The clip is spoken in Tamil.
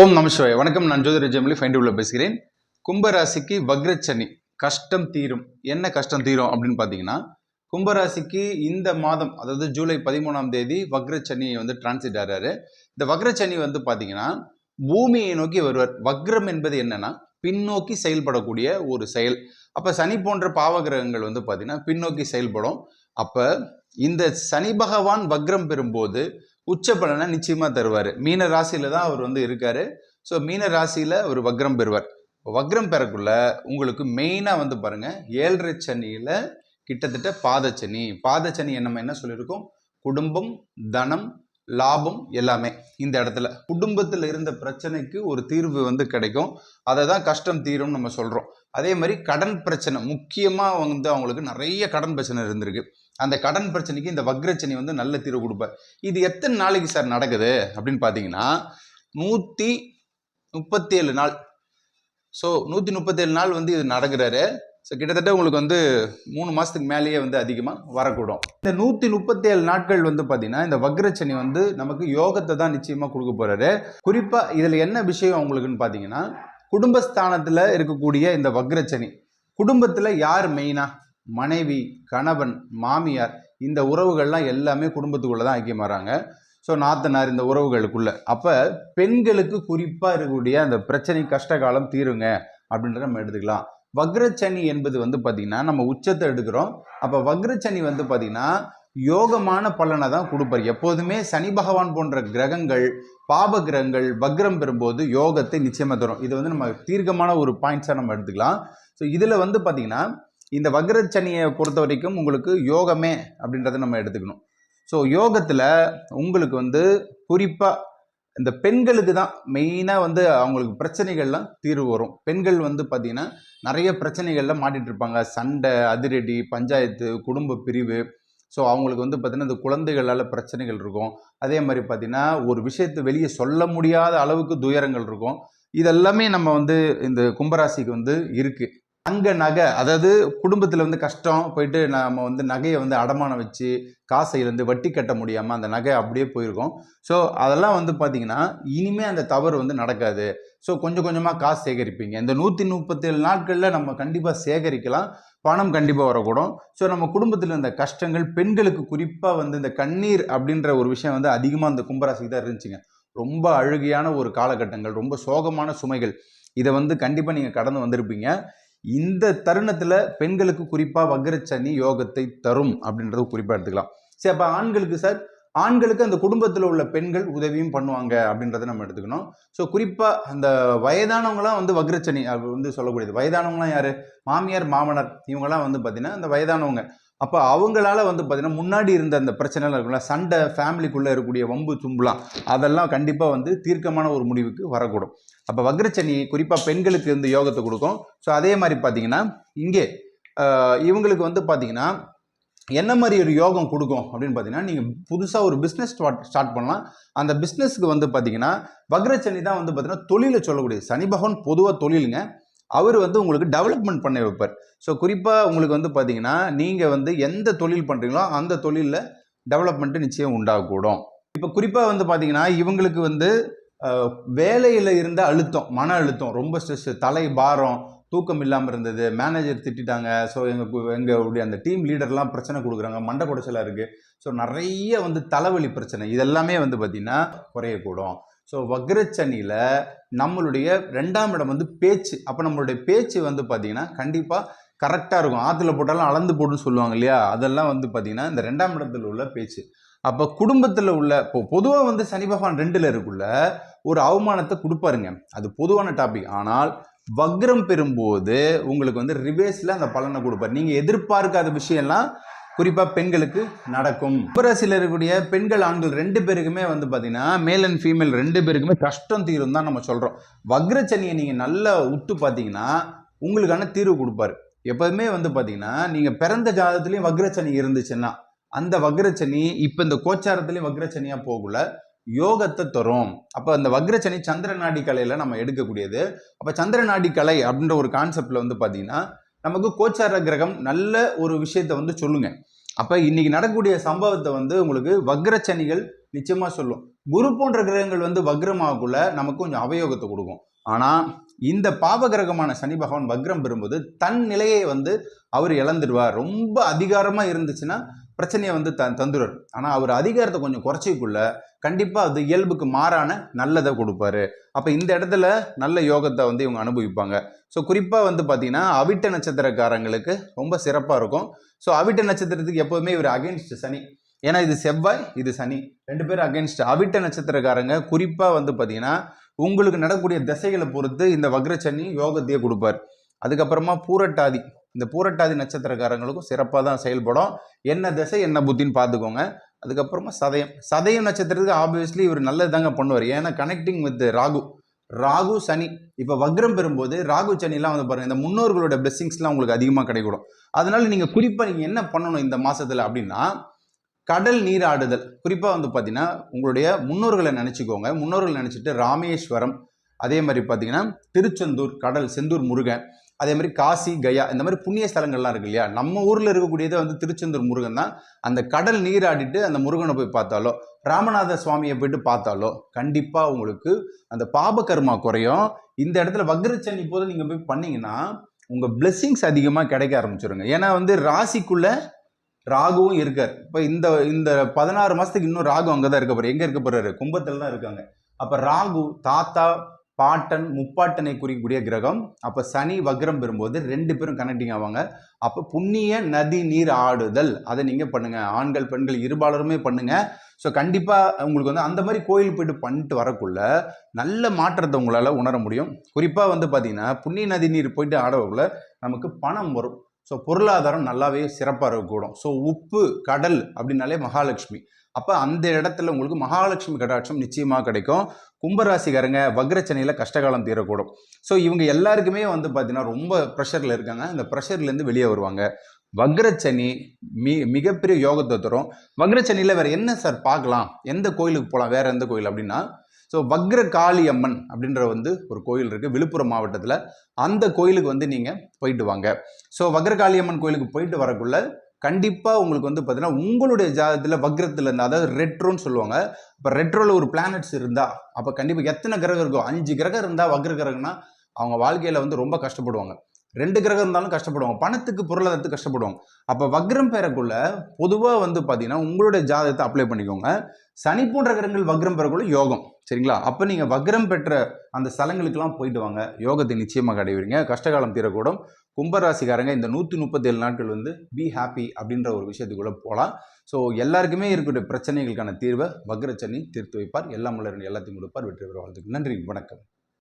ஓம் நமசிவாய் வணக்கம் நான் ஜோதிர ஜெமிலி ஃபைண்ட் உள்ள பேசுகிறேன். கும்பராசிக்கு வக்ரச்சனி கஷ்டம் தீரும். என்ன கஷ்டம் தீரும் அப்படின்னு பார்த்தீங்கன்னா கும்பராசிக்கு இந்த மாதம் அதாவது ஜூலை பதிமூணாம் தேதி வக்ரச்சனி வந்து டிரான்சிட் ஆறாரு. இந்த வக்ரச்சனி வந்து பார்த்தீங்கன்னா பூமியை நோக்கி வருவார். வக்ரம் என்பது என்னன்னா பின்னோக்கி செயல்படக்கூடிய ஒரு செயல். அப்போ சனி போன்ற பாவகிரகங்கள் வந்து பார்த்தீங்கன்னா பின்னோக்கி செயல்படும். அப்போ இந்த சனி பகவான் வக்ரம் பெறும்போது உச்ச பலனை நிச்சயமாக தருவார். மீன ராசியில் தான் அவர் வந்து இருக்கார். ஸோ மீன ராசியில் அவர் வக்ரம் பெறுவார். வக்ரம் பெறக்குள்ள உங்களுக்கு மெயினாக வந்து பாருங்கள் ஏழரை சனியில் கிட்டத்தட்ட பாதச்சனி பாதச்சனி நம்ம என்ன சொல்லியிருக்கோம்? குடும்பம் தனம் லாபம் எல்லாமே இந்த இடத்துல. குடும்பத்தில் இருந்த பிரச்சனைக்கு ஒரு தீர்வு வந்து கிடைக்கும். அதை தான் கஷ்டம் தீரும்னு நம்ம சொல்கிறோம் அதே மாதிரி கடன் பிரச்சனை முக்கியமாக வந்து அவங்களுக்கு நிறைய கடன் பிரச்சனை இருந்திருக்கு. அந்த கடன் பிரச்சனைக்கு இந்த வக்ரச்சனி வந்து நல்ல தீர்வு கொடுப்பார். இது எத்தனை நாளைக்கு சார் நடக்குது அப்படின்னு பார்த்தீங்கன்னா நூற்றி முப்பத்தேழு நாள். ஸோ நூற்றி முப்பத்தேழு நாள் வந்து இது நடக்கிறாரு. ஸோ கிட்டத்தட்ட உங்களுக்கு வந்து மூணு மாதத்துக்கு மேலேயே வந்து அதிகமாக வரக்கூடும். இந்த நூற்றி முப்பத்தேழு நாட்கள் வந்து பார்த்தீங்கன்னா இந்த வக்ரச்சனி வந்து நமக்கு யோகத்தை தான் நிச்சயமாக கொடுக்க போகிறாரு குறிப்பாக இதில் என்ன விஷயம் அவங்களுக்குன்னு பார்த்தீங்கன்னா குடும்பஸ்தானத்தில் இருக்கக்கூடிய இந்த வக்ரச்சனி. குடும்பத்தில் யார் மெயினாக மனைவி கணவன் மாமியார் இந்த உறவுகள்லாம் எல்லாமே குடும்பத்துக்குள்ளே தான் ஐக்கியமாறாங்க. ஸோ நாத்தனார் இந்த உறவுகளுக்குள்ள. அப்போ பெண்களுக்கு குறிப்பாக இருக்கக்கூடிய அந்த பிரச்சனை கஷ்ட காலம் தீருங்க அப்படின்றத நம்ம எடுத்துக்கலாம். வக்ரச்சனி என்பது வந்து பார்த்திங்கன்னா நம்ம உச்சத்தை எடுக்கிறோம். அப்போ வக்ரச்சனி வந்து பார்த்திங்கன்னா யோகமான பலனை தான் கொடுப்பார். எப்போதுமே சனி பகவான் போன்ற கிரகங்கள் பாப கிரகங்கள் வக்ரம் பெறும்போது யோகத்தை நிச்சயமாக தரும். இது வந்து நம்ம தீர்க்கமான ஒரு பாயிண்ட்ஸாக நம்ம எடுத்துக்கலாம். ஸோ இதில் வந்து பார்த்திங்கன்னா இந்த வக்ரச்சனியை பொறுத்த வரைக்கும் உங்களுக்கு யோகமே அப்படின்றத நம்ம எடுத்துக்கணும். ஸோ யோகத்தில் உங்களுக்கு வந்து குறிப்பாக இந்த பெண்களுக்கு தான் மெயினாக வந்து அவங்களுக்கு பிரச்சனைகள்லாம் தீர்வு வரும். பெண்கள் வந்து பார்த்திங்கன்னா நிறைய பிரச்சனைகளில் மாட்டிகிட்டு இருப்பாங்க. சண்டை அதிரடி பஞ்சாயத்து குடும்ப பிரிவு. ஸோ அவங்களுக்கு வந்து பார்த்திங்கன்னா இந்த குழந்தைகளால் பிரச்சனைகள் இருக்கும். அதே மாதிரி பார்த்திங்கன்னா ஒரு விஷயத்தை வெளியே சொல்ல முடியாத அளவுக்கு துயரங்கள் இருக்கும். இதெல்லாமே நம்ம வந்து இந்த கும்பராசிக்கு வந்து இருக்குது அங்கே நகை அதாவது குடும்பத்தில் வந்து கஷ்டம் போயிட்டு நம்ம வந்து நகையை வந்து அடமானம் வச்சு காசை இருந்து வட்டி கட்ட முடியாமல் அந்த நகை அப்படியே போயிருக்கோம். ஸோ அதெல்லாம் வந்து பார்த்தீங்கன்னா இனிமேல் அந்த தவறு வந்து நடக்காது. ஸோ கொஞ்சம் கொஞ்சமாக காசு சேகரிப்பீங்க. இந்த நூற்றி முப்பத்தேழு நாட்களில் நம்ம கண்டிப்பாக சேகரிக்கலாம். பணம் கண்டிப்பாக வரக்கூடும். ஸோ நம்ம குடும்பத்தில் இருந்த கஷ்டங்கள் பெண்களுக்கு குறிப்பாக வந்து இந்த கண்ணீர் அப்படின்ற ஒரு விஷயம் வந்து அதிகமாக அந்த கும்பராசிக்கு தான் இருந்துச்சுங்க. ரொம்ப அழுகையான ஒரு காலகட்டங்கள் ரொம்ப சோகமான சுமைகள். இதை வந்து கண்டிப்பாக நீங்கள் கடந்து வந்திருப்பீங்க. இந்த தருணத்தில் பெண்களுக்கு குறிப்பாக வக்ரச்சனி யோகத்தை தரும் அப்படின்றத குறிப்பாக எடுத்துக்கலாம். சரி அப்போ ஆண்களுக்கு சார் ஆண்களுக்கு அந்த குடும்பத்தில் உள்ள பெண்கள் உதவியும் பண்ணுவாங்க அப்படின்றத நம்ம எடுத்துக்கணும். ஸோ குறிப்பாக அந்த வயதானவங்களாம் வந்து வக்ரச்சனி அப்படி வந்து சொல்லக்கூடியது. வயதானவங்களாம் யார்? மாமியார் மாமனார் இவங்கெல்லாம் வந்து பார்த்திங்கன்னா அந்த வயதானவங்க. அப்போ அவங்களால வந்து பார்த்தீங்கன்னா முன்னாடி இருந்த அந்த பிரச்சனைலாம் இருக்குல்ல சண்டை ஃபேமிலிக்குள்ளே இருக்கக்கூடிய வம்பு தும்புலாம் அதெல்லாம் கண்டிப்பாக வந்து தீர்க்கமான ஒரு முடிவுக்கு வரக்கூடும். அப்போ வக்ரச்சனி குறிப்பாக பெண்களுக்கு இந்த யோகத்தை கொடுக்கும். ஸோ அதே மாதிரி பார்த்தீங்கன்னா இங்கே இவங்களுக்கு வந்து பார்த்தீங்கன்னா என்ன மாதிரி ஒரு யோகம் கொடுக்கும் அப்படின்னு பார்த்தீங்கன்னா நீங்கள் புதுசாக ஒரு பிஸ்னஸ் ஸ்டார்ட் ஸ்டார்ட் பண்ணலாம். அந்த பிஸ்னஸ்க்கு வந்து பார்த்தீங்கன்னா வக்ரச்சனி தான் வந்து பார்த்தீங்கன்னா தொழிலை சொல்லக்கூடிய சனி பகவான் பொதுவாக தொழிலுங்க. அவர் வந்து உங்களுக்கு டெவலப்மெண்ட் பண்ண வைப்பார். ஸோ குறிப்பாக உங்களுக்கு வந்து பார்த்தீங்கன்னா நீங்கள் வந்து எந்த தொழில் பண்ணுறீங்களோ அந்த தொழிலில் டெவலப்மெண்ட்டு நிச்சயம் உண்டாகக்கூடும். இப்போ குறிப்பாக வந்து பார்த்தீங்கன்னா இவங்களுக்கு வந்து வேலையில் இருந்த அழுத்தம் மன அழுத்தம் ரொம்ப ஸ்ட்ரெஸ் தலை பாரம் தூக்கம் இல்லாமல் இருந்தது. மேனேஜர் திட்டாங்க ஸோ எங்கள் எங்களுடைய அந்த டீம் லீடர்லாம் பிரச்சனை கொடுக்குறாங்க. மண்டை குடைச்சலாக இருக்குது ஸோ நிறைய வந்து தலைவலி பிரச்சனை. இதெல்லாமே வந்து பார்த்திங்கன்னா குறையக்கூடும். ஸோ வக்ரச்சனியில் நம்மளுடைய ரெண்டாம் இடம் வந்து பேச்சு. அப்போ நம்மளுடைய பேச்சு வந்து பார்த்திங்கன்னா கண்டிப்பாக கரெக்டாக இருக்கும். ஆற்றுல போட்டாலும் அளந்து போட்டுன்னு சொல்லுவாங்க இல்லையா? அதெல்லாம் வந்து பார்த்திங்கன்னா இந்த ரெண்டாம் இடத்துல உள்ள பேச்சு. அப்போ குடும்பத்தில் உள்ள இப்போ பொதுவாக வந்து சனி பகவான் ரெண்டில் இருக்குள்ள ஒரு அவமானத்தை கொடுப்பாருங்க. அது பொதுவான டாபிக் ஆனால் வக்ரம் பெறும்போது உங்களுக்கு வந்து ரிவேர்ஸில் அந்த பலனை கொடுப்பார். நீங்கள் எதிர்பார்க்காத விஷயம்லாம் குறிப்பாக பெண்களுக்கு நடக்கும். கும்பராசியில் இருக்கக்கூடிய பெண்கள் ஆண்கள் ரெண்டு பேருக்குமே வந்து பார்த்தீங்கன்னா மேல் அண்ட் ஃபீமேல் ரெண்டு பேருக்குமே கஷ்டம் தீரும் தான் நம்ம சொல்கிறோம் வக்ரச்சனியை நீங்கள் நல்லா உத்து பார்த்தீங்கன்னா உங்களுக்கான தீர்வு கொடுப்பாரு. எப்போதுமே வந்து பார்த்தீங்கன்னா நீங்கள் பிறந்த ஜாதத்துலேயும் வக்ரச்சனி இருந்துச்சுன்னா அந்த வக்ரச்சனி இப்போ இந்த கோச்சாரத்துலேயும் வக்ரச்சனியாக போகல. யோகத்தை தரும். அப்போ அந்த வக்ரச்சனி சந்திர நாடி கலையில் நம்ம எடுக்கக்கூடியது. அப்போ சந்திர நாடி கலை அப்படின்ற ஒரு கான்செப்டில் வந்து பார்த்தீங்கன்னா நமக்கு கோச்சார கிரகம் நல்ல ஒரு விஷயத்த வந்து சொல்லுங்க. அப்போ இன்னைக்கு நடக்கக்கூடிய சம்பவத்தை வந்து உங்களுக்கு வக்ரச்சனிகள் நிச்சயமாக சொல்லும். குரு போன்ற கிரகங்கள் வந்து வக்ரமாகக்குள்ள நமக்கு கொஞ்சம் அவயோகத்தை கொடுக்கும். ஆனால் இந்த பாவ கிரகமான சனி பகவான் வக்ரம் பெறும்போது தன் நிலையை வந்து அவர் இழந்துடுவார். ரொம்ப அதிகாரமாக இருந்துச்சுன்னா பிரச்சனையை வந்து த தந்துடுவார். ஆனால் அவர் அதிகாரத்தை கொஞ்சம் குறைச்சிக்குள்ள கண்டிப்பாக அது இயல்புக்கு மாறான நல்லதை கொடுப்பாரு. அப்போ இந்த இடத்துல நல்ல யோகத்தை வந்து இவங்க அனுபவிப்பாங்க. ஸோ குறிப்பாக வந்து பார்த்தீங்கன்னா அவிட்ட நட்சத்திரக்காரங்களுக்கு ரொம்ப சிறப்பாக இருக்கும். ஸோ அவிட்ட நட்சத்திரத்துக்கு எப்போதுமே இவர் அகைன்ஸ்ட் சனி. ஏன்னா இது செவ்வாய் இது சனி. ரெண்டு பேரும் அகைன்ஸ்ட் அவிட்ட நட்சத்திரக்காரங்க குறிப்பாக வந்து பார்த்தீங்கன்னா உங்களுக்கு நடக்கக்கூடிய திசைகளை பொறுத்து இந்த வக்ரச்சனி யோகத்தையே கொடுப்பார். அதுக்கப்புறமா பூரட்டாதி. இந்த பூரட்டாதி நட்சத்திரக்காரங்களுக்கும் சிறப்பாக தான் செயல்படும். என்ன திசை என்ன புத்தின்னு பார்த்துக்கோங்க. அதுக்கப்புறமா சதயம். சதயம் நட்சத்திரத்துக்கு ஆப்வியஸ்லி இவர் நல்லது தாங்க பண்ணுவார். ஏன்னா கனெக்டிங் வித் ராகு. ராகு சனி. இப்போ வக்ரம் பெறும்போது ராகு சனிலாம் வந்து பாருங்கள் இந்த முன்னோர்களோட பிளெஸிங்ஸ்லாம் உங்களுக்கு அதிகமாக கிடைக்கூடும் அதனால நீங்கள் குறிப்பாக நீங்கள் என்ன பண்ணணும் இந்த மாதத்தில் அப்படின்னா கடல் நீராடுதல் குறிப்பாக வந்து பார்த்தீங்கன்னா உங்களுடைய முன்னோர்களை நினச்சிக்கோங்க. முன்னோர்களை நினச்சிட்டு ராமேஸ்வரம் அதே மாதிரி பார்த்தீங்கன்னா திருச்செந்தூர் கடல் செந்தூர் முருகன். அதே மாதிரி காசி கயா இந்த மாதிரி புண்ணிய ஸ்தலங்கள்லாம் இருக்கு இல்லையா? நம்ம ஊரில் இருக்கக்கூடியது வந்து திருச்செந்தூர் முருகன் தான். அந்த கடல் நீராடிட்டு அந்த முருகனை போய் பார்த்தாலோ ராமநாத சுவாமியை போயிட்டு பார்த்தாலோ கண்டிப்பாக உங்களுக்கு அந்த பாப கர்மா குறையும். இந்த இடத்துல வக்ரச்சனி போது நீங்கள் போய் பண்ணீங்கன்னா உங்கள் பிளெஸ்ஸிங்ஸ் அதிகமாக கிடைக்க ஆரம்பிச்சிருங்க. ஏன்னா வந்து ராசிக்குள்ள ராகுவும் இருக்கார். இப்போ இந்த இந்த பதினாறு மாதத்துக்கு இன்னும் ராகு அங்கே தான் இருக்க போகிறார் எங்கே இருக்க போகிறாரு கும்பத்தில் தான் இருக்காங்க. அப்போ ராகு தாத்தா பாட்டன் முப்பாட்டனை குறிக்கக்கூடிய கிரகம். அப்போ சனி வக்ரம் பெறும்போது ரெண்டு பேரும் கனெக்டிங் ஆவாங்க. அப்போ புண்ணிய நதி நீர் ஆடுதல். அதை நீங்கள் பண்ணுங்கள் ஆண்கள் பெண்கள் இருபாலருமே பண்ணுங்கள் ஸோ கண்டிப்பாக உங்களுக்கு வந்து அந்த மாதிரி கோயில் போயிட்டு பண்ணிட்டு வரக்குள்ள நல்ல மாற்றத்தை உங்களால் உணர முடியும். குறிப்பாக வந்து பார்த்தீங்கன்னா புண்ணிய நதி நீர் போயிட்டு ஆடக்குள்ள நமக்கு பணம் வரும். ஸோ பொருளாதாரம் நல்லாவே சிறப்பாக இருக்கக்கூடும். ஸோ உப்பு கடல் அப்படின்னாலே மகாலட்சுமி. அப்போ அந்த இடத்துல உங்களுக்கு மகாலட்சுமி கடாட்சம் நிச்சயமாக கிடைக்கும். கும்பராசிக்காரங்க வக்ரச்சனையில் கஷ்டகாலம் தீரக்கூடும். ஸோ இவங்க எல்லாருக்குமே வந்து பார்த்தீங்கன்னா ரொம்ப ப்ரெஷரில் இருக்காங்க. அந்த ப்ரெஷர்லேருந்து வெளியே வருவாங்க. வக்ரச்சனி மி மிகப்பெரிய யோகத்தை தரும். வக்ரச்சனியில் வேறு என்ன சார் பார்க்கலாம்? எந்த கோயிலுக்கு போகலாம் வேறு எந்த கோயில் அப்படின்னா ஸோ வக்ர காளி அம்மன் அப்படின்ற வந்து ஒரு கோயில் இருக்குது விழுப்புரம் மாவட்டத்தில். அந்த கோயிலுக்கு வந்து நீங்கள் போயிட்டு வாங்க. ஸோ வக்ர காளி அம்மன் கோயிலுக்கு போயிட்டு வரக்குள்ள கண்டிப்பாக உங்களுக்கு வந்து பார்த்தீங்கன்னா உங்களுடைய ஜாதகத்தில் வக்ரத்தில் இருந்தால் அதாவது ரெட்ரோன்னு சொல்லுவாங்க. இப்போ ரெட்ரோவில் ஒரு பிளானட்ஸ் இருந்தால் அப்போ கண்டிப்பாக எத்தனை கிரகம் இருக்கும் அஞ்சு கிரகம் இருந்தால் வக்ர கிரகம்னா அவங்க வாழ்க்கையில் வந்து ரொம்ப கஷ்டப்படுவாங்க. ரெண்டு கிரகம் இருந்தாலும் கஷ்டப்படுவாங்க. பணத்துக்கு பொருளாதாரத்துக்கு கஷ்டப்படுவாங்க. அப்போ வக்ரம் பெறக்குள்ள பொதுவாக வந்து பார்த்தீங்கன்னா உங்களுடைய ஜாதகத்தை அப்ளை பண்ணிக்கோங்க. சனி போன்ற கிரகங்கள் வக்ரம் பெறக்குள்ள யோகம். சரிங்களா? அப்போ நீங்கள் வக்ரம் பெற்ற அந்த ஸ்தலங்களுக்கெல்லாம் போயிட்டு வாங்க. யோகத்தை நிச்சயமாக அடைவீங்க கஷ்டகாலம் தீரக்கூடும். கும்பராசிக்காரங்க இந்த நூற்றி முப்பத்தேழு நாட்கள் வந்து பி ஹாப்பி அப்படின்ற ஒரு விஷயத்துக்குள்ளே போகலாம் ஸோ எல்லாருக்குமே இருக்கக்கூடிய பிரச்சனைகளுக்கான தீர்வை வக்ரச்சனி தீர்த்து வைப்பார். எல்லாம் மலர் எல்லாத்தையும் கொடுப்பார். வெற்றி பெறுவார்களுக்கு நன்றி. வணக்கம்.